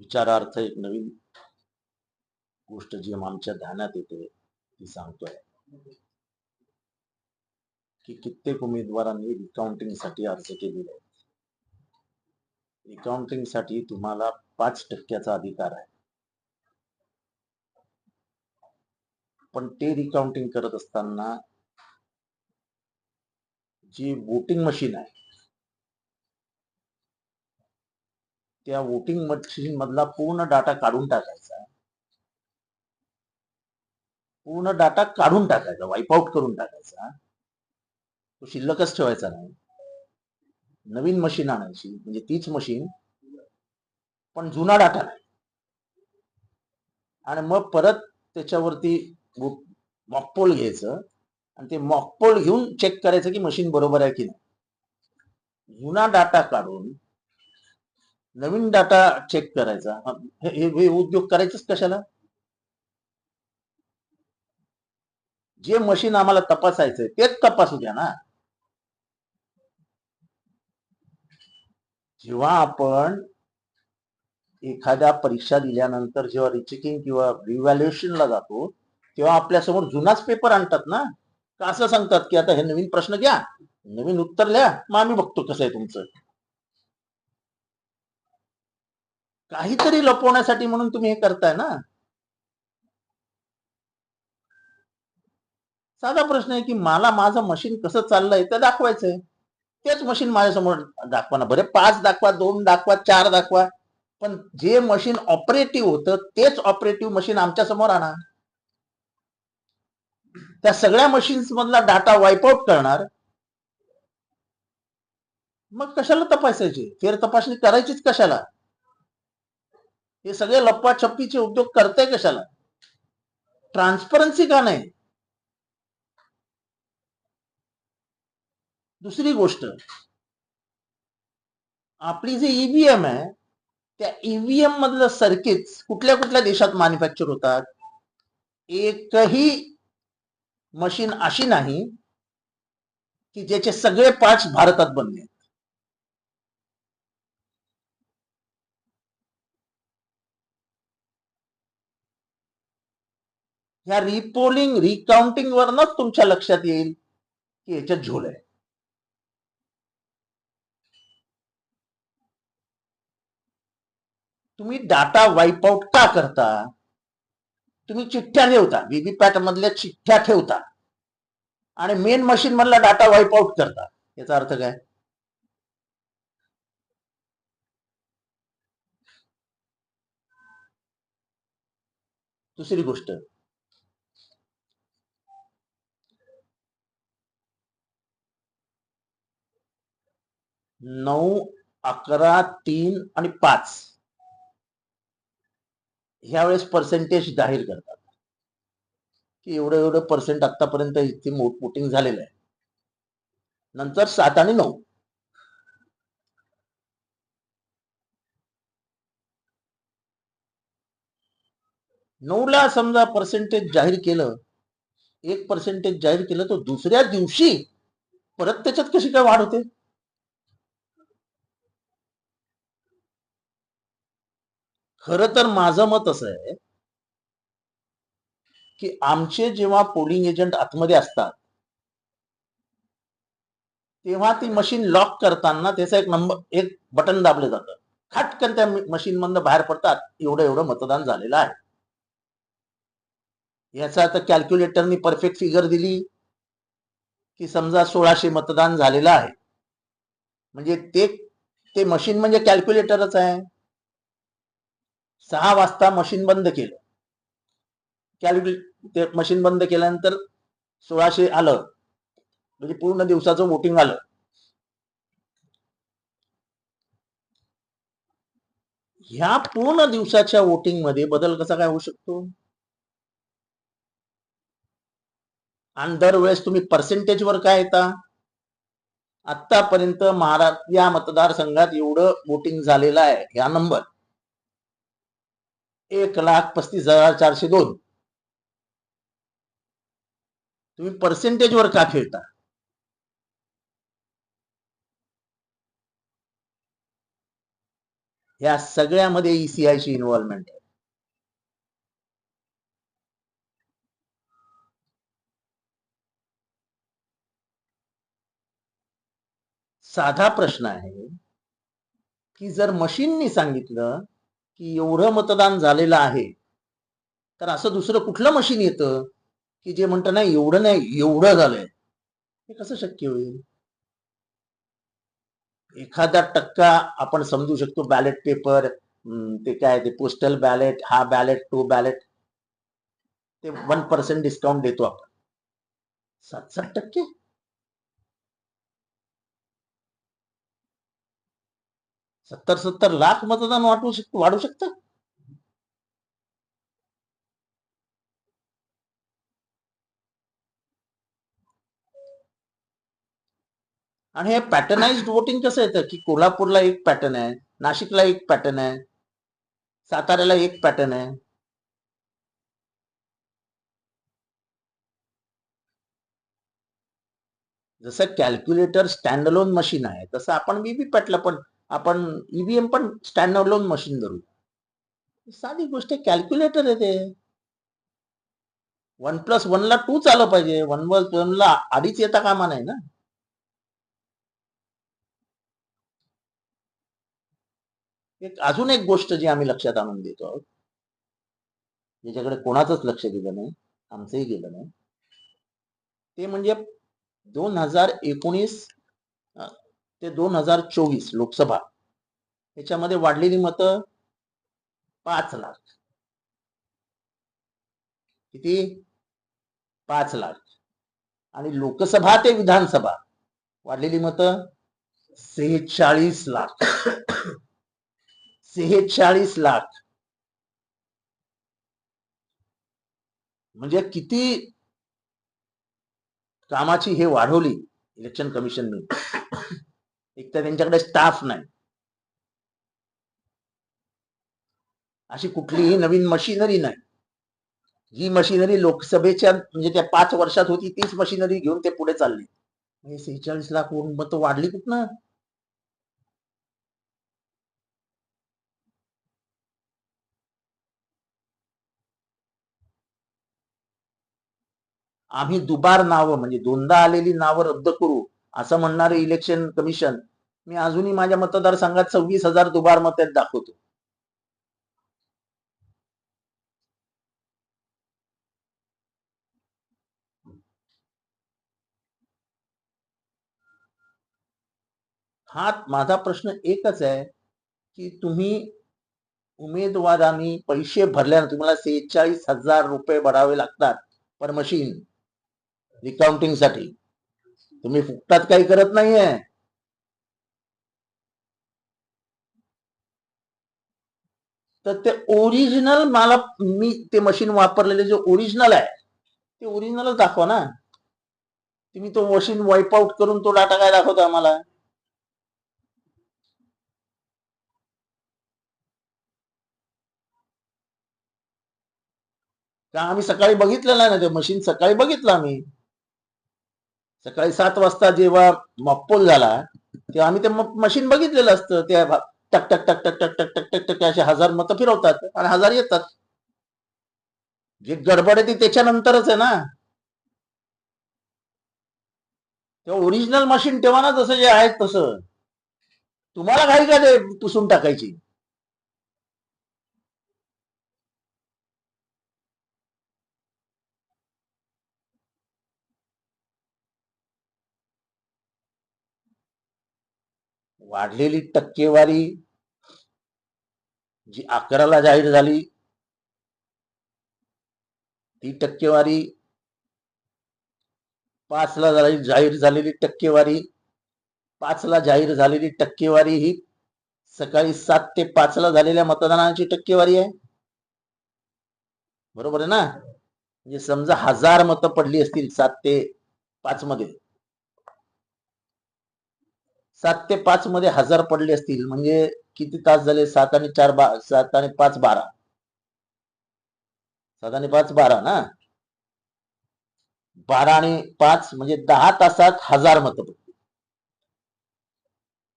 विचारार्थ एक नवीन गोष्ट जी आमच्या ध्यानात येते ती सांगतोय. की कित्येक उमेदवारांनी रिकाउंटिंगसाठी अर्ज केलेले आहेत. रिकाउंटिंगसाठी तुम्हाला पाच टक्क्याचा अधिकार आहे. पण ते रिकाउंटिंग करत असताना जी वोटिंग मशीन आहे त्या वोटिंग मशीन मधला पूर्ण डाटा काढून टाकायचा. पूर्ण डाटा काढून टाकायचा वाईपआउट करून टाकायचा. तो शिल्लकच ठेवायचा नाही. नवीन मशीन आणायची म्हणजे तीच मशीन पण जुना डाटा नाही. आणि मग परत त्याच्यावरती मॉकपोल घ्यायचं. आणि ते मॉकपोल घेऊन चेक करायचं की मशीन बरोबर आहे की नाही. जुना डाटा काढून नवीन डाटा चेक करायचा. हे हे उद्योग करायचेच कशाला? जे मशीन आम्हाला तपासायचंय तेच तपासू द्या ना. जेव्हा आपण एखाद्या परीक्षा दिल्यानंतर जेव्हा रिचेकिंग किंवा रिव्हॅल्युएशनला जातो तेव्हा आपल्यासमोर जुनाच पेपर आणतात ना. का असं सांगतात की आता हे नवीन प्रश्न घ्या नवीन उत्तर लिहा मग आम्ही बघतो कसं आहे तुमचं. काहीतरी लपवण्यासाठी म्हणून तुम्ही हे करताय ना? साधा प्रश्न आहे की मला माझं मशीन कसं चाललंय ते दाखवायचंय. तेच मशीन माझ्यासमोर दाखवा ना. बरे पाच दाखवा दोन दाखवा चार दाखवा. पण जे मशीन ऑपरेटिव्ह होतं तेच ऑपरेटिव्ह मशीन आमच्यासमोर आणा. त्या सगळ्या मशीन्स मधला डाटा वाईपआउट करणार. मग कशाला तपासायची? फेर तपासणी करायचीच कशाला? हे सगळे लप्पाछप्पीचे उद्योग करताय कशाला? ट्रान्सपरन्सी का नाही? दुसरी गोष्ट आपली जी ईव्हीएम आहे त्या ईव्हीएम मधलं सर्किट कुठल्या कुठल्या देशात मॅन्युफॅक्चर होतात? एकही मशीन अशी नाही की ज्याचे सगळे पार्ट्स भारतात बनले. ह्या रिपोलिंग रिकाउंटिंग वरनच तुमच्या लक्षात येईल की याच्यात झोल आहे. तुम्ही डाटा वाईप आउट का करता? तुम्ही चिठ्ठ्या ठेवता व्हीव्हीपॅट मधल्या चिठ्ठ्या ठेवता. आणि मेन मशीन मधला डाटा वाईप आउट करता. याचा अर्थ काय? दुसरी गोष्ट. नऊ अकरा तीन आणि पाच. ह्या वेळेस पर्सेंटेज जाहीर करतात. की एवढं एवढं पर्सेंट आतापर्यंत इथे वोटिंग झालेलं आहे. नंतर सात आणि नऊ. नऊला समजा पर्सेंटेज जाहीर केलं एक पर्सेंटेज जाहीर केलं तर दुसऱ्या दिवशी परत त्याच्यात कशी काय वाढ होते? खर तर माझं मत असं आहे की आमचे जेव्हा पोलिंग एजंट आतमध्ये असतात तेव्हा ती मशीन लॉक करताना त्याचा एक नंबर एक बटन दाबलं जातं. खटकन त्या मशीन मधनं बाहेर पडतात एवढं एवढं मतदान झालेलं आहे. याचा आता कॅल्क्युलेटरनी परफेक्ट फिगर दिली की समजा सोळाशे मतदान झालेलं आहे. म्हणजे ते ते मशीन म्हणजे कॅल्क्युलेटरच आहे. सहा वाजता मशीन बंद केलं. कॅल्क्युलेट ते मशीन बंद केल्यानंतर सोळाशे आलं. म्हणजे पूर्ण दिवसाचं वोटिंग आलं. ह्या पूर्ण दिवसाच्या वोटिंगमध्ये बदल कसा काय होऊ शकतो? आणि दरवेळेस तुम्ही पर्सेंटेज वर काय येता? आतापर्यंत महाराष्ट्र या मतदारसंघात एवढं वोटिंग झालेलं आहे. ह्या नंबर एक लाख पस्तीस हजार चारशे दोन. तुम्ही पर्सेंटेज वर का खेळता? या सगळ्यामध्ये ईसीआयची ईसीआय ची इन्व्हॉल्वमेंट आहे. साधा प्रश्न आहे की जर मशीननी सांगितलं की एवढं मतदान झालेलं आहे. तर असं दुसरं कुठलं मशीन येतं? की जे म्हणतं नाही एवढं नाही एवढं झालंय. हे कसं शक्य होईल? एखादा टक्का आपण समजू शकतो बॅलेट पेपर ते काय ते पोस्टल बॅलेट हा बॅलेट टू बॅलेट ते वन पर्सेंट डिस्काउंट देतो आपण. सात सात टक्के? सत्तर सत्तर लाख मतदान वाटू शक वाढू शकतं? आणि हे पॅटर्नाइज वोटिंग कसं येतं? की कोल्हापूरला एक पॅटर्न आहे नाशिकला एक पॅटर्न आहे साताऱ्याला एक पॅटर्न आहे. जसं कॅल्क्युलेटर स्टँडलोन मशीन आहे तसं आपण व्हीव्हीपॅटला पण आपण ईव्हीएम पण स्टँड लोन मशीन धरू. साधी गोष्ट कॅल्क्युलेटर आहे ते. वन प्लस वन ला टूच आलं पाहिजे. वन प्लस वन ला येता कामा नाही ना. एक अजून एक गोष्ट जी आम्ही लक्षात आणून देतो आहोत ज्याच्याकडे कोणाचंच लक्ष दिलं नाही आमचंही गेलं नाही ते म्हणजे दोन हजार एकोणीस ते दोन हजार चोवीस लोकसभा. याच्यामध्ये वाढलेली मतं पाच लाख. किती? पाच लाख. आणि लोकसभा ते विधानसभा वाढलेली मतं सेहेचाळीस लाख. सेहेचाळीस लाख. म्हणजे किती कामाची हे वाढवली इलेक्शन कमिशनने. एक तर त्यांच्याकडे स्टाफ नाही. अशी कुठलीही नवीन मशिनरी नाही. जी मशिनरी लोकसभेच्या म्हणजे त्या पाच वर्षात होती तीच मशिनरी घेऊन ते पुढे चालले. म्हणजे सेहेचाळीस लाख होऊन मत वाढली कुठनं? आम्ही दुबार नावं म्हणजे दोनदा आलेली नावं रद्द करू असं म्हणणारे इलेक्शन कमिशन मी अजूनही माझ्या मतदारसंघात सव्वीस हजार दुबार मत दाखवतो. हा माझा प्रश्न एकच आहे की तुम्ही उमेदवारांनी पैसे भरल्यानं तुम्हाला सेहेचाळीस हजार रुपये भरावे लागतात पर मशीन रिकाउंटिंगसाठी. तुम्ही फुकटात काही करत नाहीये. तर ते ओरिजिनल मला मी ते मशीन वापरलेले जे ओरिजिनल आहे ते ओरिजिनलच दाखवा ना. तुम्ही तो मशीन वाईप आउट करून तो डाटा काय दाखवता आम्हाला? का आम्ही सकाळी बघितलेलं आहे ना ते मशीन सकाळी बघितलं आम्ही. सकाळी सात वाजता जेव्हा मॉकपोल झाला तेव्हा आम्ही ते मशीन बघितलेलं असतं. त्या टक टक टक टक टक टक टक टक टक असे हजार मतं फिरवतात आणि हजार येतात. जे गडबड आहे ती त्याच्यानंतरच आहे ना. तेव्हा ओरिजिनल मशीन तेव्हा ना जसं जे आहे तसं. तुम्हाला घाई का ते पुसून टाकायची? वाढलेली टक्केवारी जी अकराला जाहीर झाली ती टक्केवारी पाचला जाहीर झालेली टक्केवारी पाचला जाहीर झालेली टक्केवारी ही सकाळी सात ते पाचला झालेल्या मतदानाची टक्केवारी आहे. बरोबर आहे ना? म्हणजे समजा हजार मतं पडली असतील सात ते पाच मध्ये सात ते पाच मध्ये हजार पडले असतील म्हणजे किती तास झाले? सात आणि चार बा सात आणि पाच बारा. सात आणि पाच बारा ना? बारा आणि पाच म्हणजे दहा तासात हजार मत पडतील.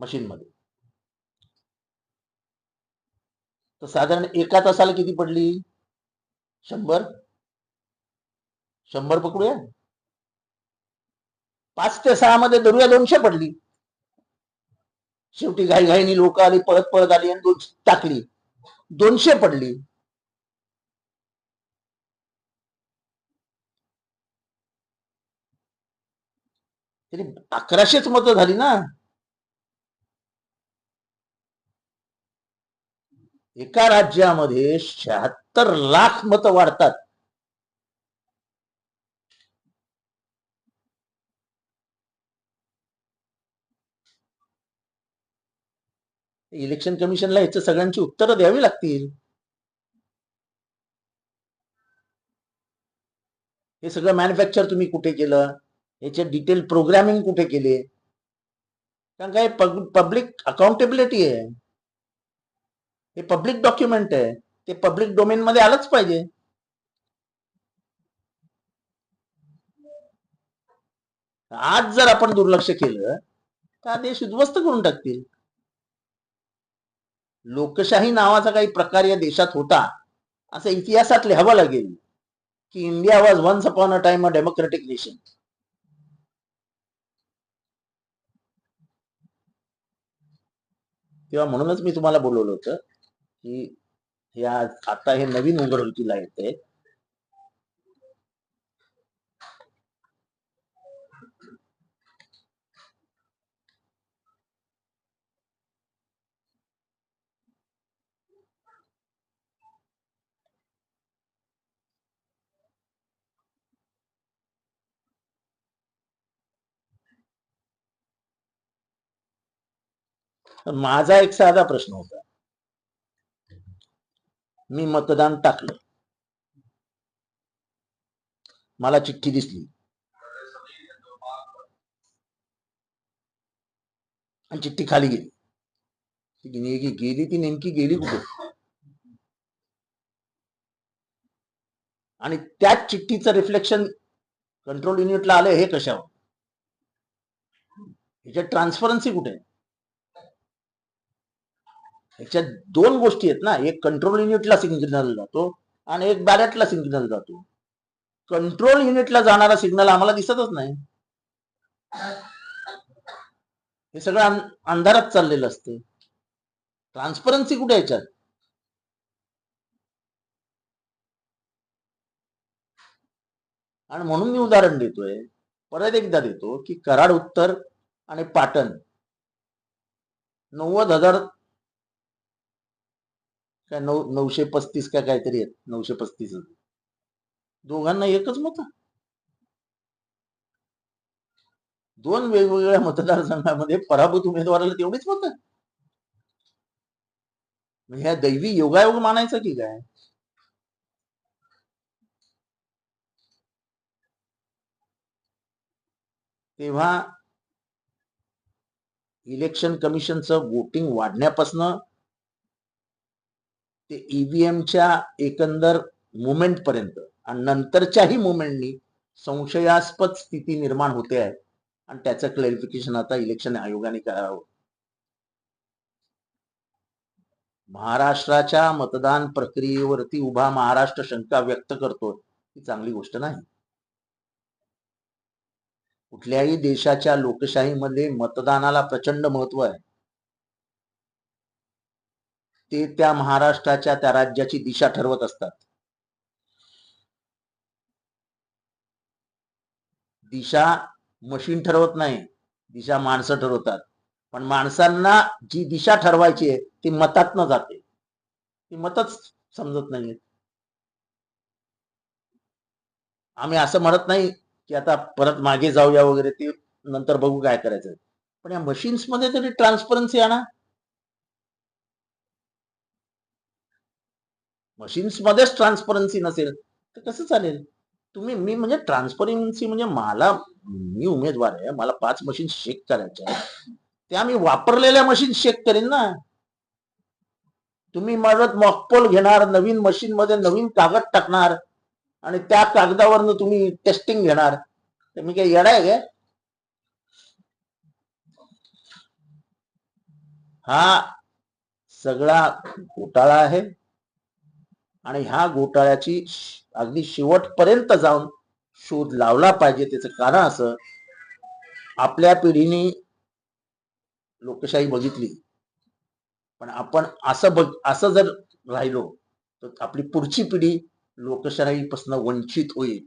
मशीन मध्ये तर साधारण एका तासाला किती पडली? शंभर? शंभर पकडूया? पाच ते सहा मध्ये धरूया दोनशे पडली. शेवटी घाईघाईनी लोक आली पळत पळत आली आणि दोन टाकली. दोनशे पडली. तरी अकराशेच मतं झाली ना. एका राज्यामध्ये शहात्तर लाख मतं वाढतात. इलेक्शन कमिशनला ह्याच्या सगळ्यांची उत्तरं द्यावी लागतील. हे सगळं मॅन्युफॅक्चर तुम्ही कुठे केलं? याचे डिटेल प्रोग्रामिंग कुठे केले? कारण काय पब्लिक अकाउंटेबिलिटी आहे. हे पब्लिक डॉक्युमेंट आहे. ते पब्लिक डोमेन मध्ये आलंच पाहिजे. आज जर आपण दुर्लक्ष केलं तर देश उद्ध्वस्त करून टाकतील. लोकशाही नावाचा काही प्रकार या देशात होता असं इतिहासात लिहावं लागेल की India was once upon a time a democratic nation तेव्हा म्हणूनच मी तुम्हाला बोलवलं होतं की या आता हे नवीन उघडकीला येते माझा एक साधा प्रश्न होता. मी मतदान टाकलं. मला चिठ्ठी दिसली. आणि चिठ्ठी खाली गेली. ती गेली ती नेमकी गेली कुठे? आणि त्याच चिठ्ठीचं रिफ्लेक्शन कंट्रोल युनिटला आलं हे कशावर? ह्याच्यात ट्रान्सफरन्सी कुठे? आहे ह्याच्यात दोन गोष्टी आहेत ना. एक कंट्रोल युनिटला सिग्नल जातो आणि एक बॅरेटला सिग्नल जातो. कंट्रोल युनिटला जाणारा सिग्नल आम्हाला दिसतच नाही. हे सगळं अंधारात चाललेलं असते. ट्रान्सपरन्सी कुठे याच्यात? आणि म्हणून मी उदाहरण देतोय. परत एकदा देतो की कराड उत्तर आणि पाटण. नव्वद हजार काय नऊ नऊशे पस्तीस काय काहीतरी आहेत नऊशे पस्तीस दोघांना एकच मत दोन वेगवेगळ्या मतदारसंघामध्ये पराभूत उमेदवाराला तेवढीच मत ह्या दैवी योगायोग मानायचं की काय? तेव्हा इलेक्शन कमिशनचं वोटिंग वाढण्यापासनं ते ईव्हीएमच्या एकंदर मुवमेंट पर्यंत आणि नंतरच्याही मुवमेंटनी संशयास्पद स्थिती निर्माण होते आहे. आणि त्याचं क्लॅरिफिकेशन आता इलेक्शन आयोगाने करावं. महाराष्ट्राच्या मतदान प्रक्रियेवरती उभा महाराष्ट्र शंका व्यक्त करतो ही चांगली गोष्ट नाही. कुठल्याही देशाच्या लोकशाहीमध्ये मतदानाला प्रचंड महत्त्व आहे. ते त्या महाराष्ट्राच्या त्या राज्याची दिशा ठरवत असतात. दिशा मशीन ठरवत नाही दिशा माणसं ठरवतात. पण माणसांना जी दिशा ठरवायची आहे ती मतातनं जाते. ती मतच समजत नाही आम्ही असं म्हणत नाही की आता परत मागे जाऊया वगैरे ते नंतर बघू काय करायचं. पण या मशीन्समध्ये तरी ट्रान्सपरन्सी आणा. मशीन्स मध्येच ट्रान्सपरन्सी नसेल तर कसं चालेल? तुम्ही मी म्हणजे ट्रान्सपरन्सी म्हणजे मला मी उमेदवार आहे मला पाच मशीन चेक करायच्या त्या मी वापरलेल्या मशीन चेक करेन ना. तुम्ही माझं मॉकपोल घेणार नवीन मशीन मध्ये नवीन कागद टाकणार आणि त्या कागदावरनं तुम्ही टेस्टिंग घेणार. तर मी काय येणार आहे काय? हा सगळा घोटाळा आहे. आणि ह्या घोटाळ्याची अगदी शेवटपर्यंत जाऊन शोध लावला पाहिजे. त्याचं कारण असं आपल्या पिढीने लोकशाही बघितली. पण आपण असं बघ असं जर राहिलो तर आपली पुढची पिढी लोकशाहीपासून वंचित होईल.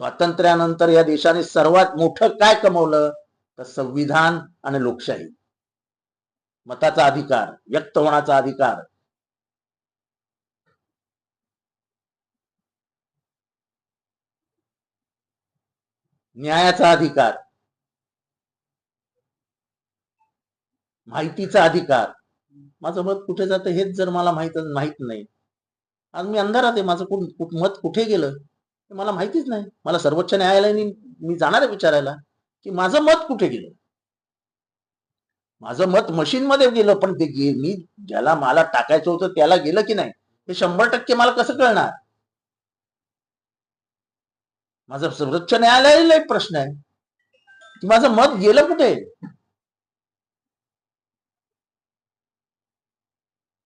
स्वातंत्र्यानंतर या देशाने सर्वात मोठं काय कमवलं? तर संविधान आणि लोकशाही. मताचा अधिकार व्यक्त होण्याचा अधिकार. न्यायाचा अधिकार. माहितीचा अधिकार. माझं मत कुठे जातं हेच जर मला माहीत माहीत नाही. आज मी अंधारात आहे माझं कुठ कुठ- मत कुठे गेलं मला माहितीच नाही. मला सर्वोच्च न्यायालयाने मी जाणार आहे विचारायला की माझं मत कुठे गेलं? माझं मत मशीन मध्ये गेलं पण ते गे- मी ज्याला मला टाकायचं होतं त्याला गेलं की नाही? हे शंभर टक्के मला कसं कळणार? माझं सर्वोच्च न्यायालयाला एक प्रश्न आहे. की माझं मत गेलं कुठे?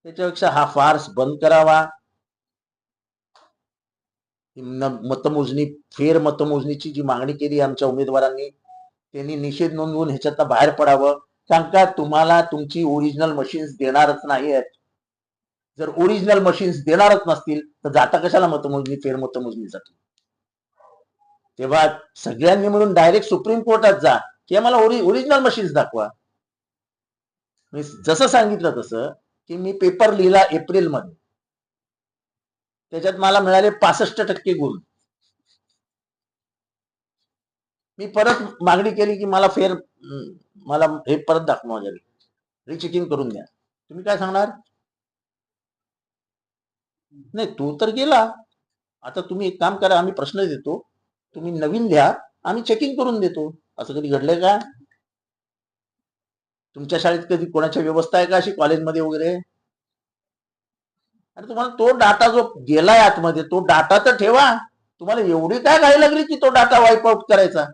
त्याच्यापेक्षा हा फार्स बंद करावा. मतमोजणी फेर मतमोजणीची जी मागणी केली आमच्या उमेदवारांनी त्यांनी निषेध नोंदवून ह्याच्यात बाहेर पडावं. कारण का तुम्हाला तुमची ओरिजिनल मशीन्स देणारच नाही आहेत जर ओरिजिनल मशीन्स देणारच नसतील तर जाता कशाला मतमोजणी फेर जाते? तेव्हा सगळ्यांनी म्हणून डायरेक्ट सुप्रीम कोर्टात जा. की आम्हाला ओरिजिनल मशीन्स दाखवा. मी जसं सांगितलं तसं की मी पेपर लिहिला एप्रिलमध्ये त्याच्यात मला मिळाले पासष्ट टक्के गुण. मी परत मागणी केली की मला फेर मला हे परत दाखवा माझ्या रिचेकिंग करून द्या तुम्ही काय सांगणार? नाही तू तर गेला. आता तुम्ही एक काम करा आम्ही प्रश्न देतो. तुम्ही नवीन द्या आम्ही चेकिंग करून देतो. असं कधी घडलंय का? तुमच्या शाळेत कधी कोणाच्या व्यवस्था आहे का अशी कॉलेजमध्ये वगैरे? आणि तुम्हाला तो डाटा जो गेलाय आतमध्ये तो डाटा तर ठेवा. तुम्हाला एवढी काय घाई लागली की तो डाटा वाईप आउट करायचा?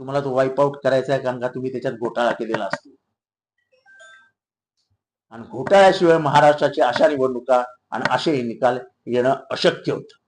तुम्हाला तो वाईप आउट करायचा आहे कारण का तुम्ही त्याच्यात घोटाळा केलेला असतो. आणि घोटाळ्याशिवाय महाराष्ट्राची अशा निवडणुका आणि असे निकाल येणं अशक्य होतं.